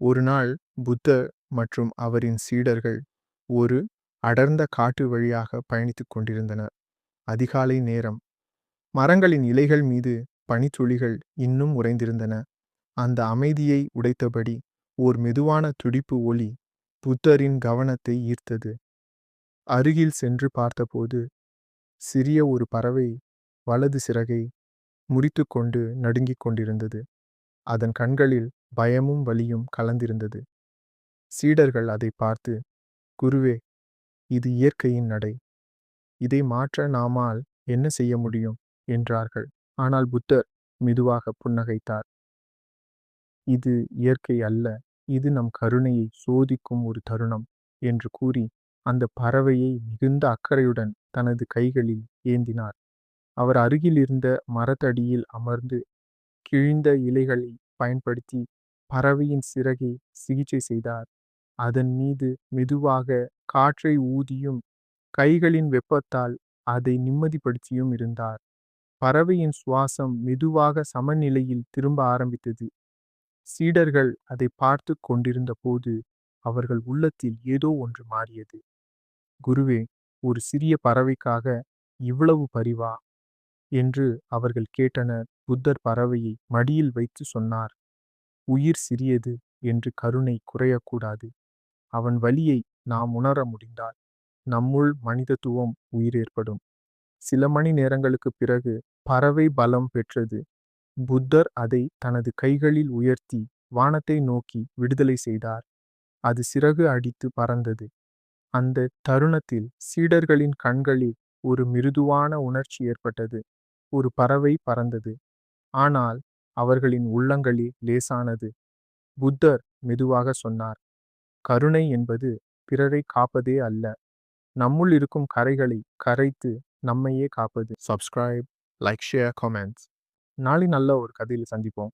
ஒரு நாள் புத்தர் மற்றும் அவரின் சீடர்கள் ஒரு அடர்ந்த காட்டு வழியாக பயணித்துக் கொண்டிருந்தனர். அதிகாலை நேரம். மரங்களின் இலைகள் மீது பனித்துளிகள் இன்னும் உறைந்திருந்தன. அந்த அமைதியை உடைத்தபடி ஓர் மெதுவான துடிப்பு ஒளி புத்தரின் கவனத்தை ஈர்த்தது. அருகில் சென்று பார்த்தபோது சிறிய ஒரு பறவை வலது சிறகை முறித்துக்கொண்டு நடுங்கிக் கொண்டிருந்தது. அதன் கண்களில் பயமும் வலியும் கலந்திருந்தது. சீடர்கள் அதை பார்த்து குருவே இது இயற்கையின் நடை. இதை மாற்ற நாமால் என்ன செய்ய முடியும் என்றார்கள். ஆனால் புத்தர் மெதுவாக புன்னகைத்தார். இது இயற்கை அல்ல இது நம் கருணையை சோதிக்கும் ஒரு தருணம் என்று கூறி அந்த பறவையை மிகுந்த அக்கறையுடன் தனது கைகளில் ஏந்தினார். அவர் அருகில் இருந்த மரத்தடியில் அமர்ந்து கிழிந்த இலைகளை பயன்படுத்தி பறவையின் சிறகை சிகிச்சை செய்தார். அதன் மீது மெதுவாக காற்றை ஊதியும் கைகளின் வெப்பத்தால் அதை நிம்மதிப்படுத்தியும் இருந்தார். பறவையின் சுவாசம் மெதுவாக சமநிலையில் திரும்ப ஆரம்பித்தது. சீடர்கள் அதை பார்த்து கொண்டிருந்த போது அவர்கள் உள்ளத்தில் ஏதோ ஒன்று மாறியது. குருவே ஒரு சிறிய பறவைக்காக இவ்வளவு பரிவா என்று அவர்கள் கேட்டனர். புத்தர் பறவையை மடியில் வைத்து சொன்னார் உயிர் சிறியது என்று கருணை குறையக்கூடாது. அவன் வலியை நாம் உணர முடிந்தால் நம்முள் மனிதத்துவம் உயிர் ஏற்படும் சில மணி நேரங்களுக்குப் பிறகு பறவை பலம் பெற்றது. புத்தர் அதை தனது கைகளில் உயர்த்தி வானத்தை நோக்கி விடுதலை செய்தார். அது சிறகு அடித்து பறந்தது. அந்த தருணத்தில் சீடர்களின் கண்களில் ஒரு மிருதுவான உணர்ச்சி ஏற்பட்டது. ஒரு பறவை பறந்தது. ஆனால் அவர்களின் உள்ளங்களில் லேசானது. புத்தர் மெதுவாக சொன்னார் கருணை என்பது பிறரை காப்பதே அல்ல. நம்முள் இருக்கும் கரைகளை கரைத்து நம்மையே காப்பது. சப்ஸ்கிரைப் லைக் ஷேர் கமெண்ட்ஸ் நாளை நல்ல ஒரு கதையில் சந்திப்போம்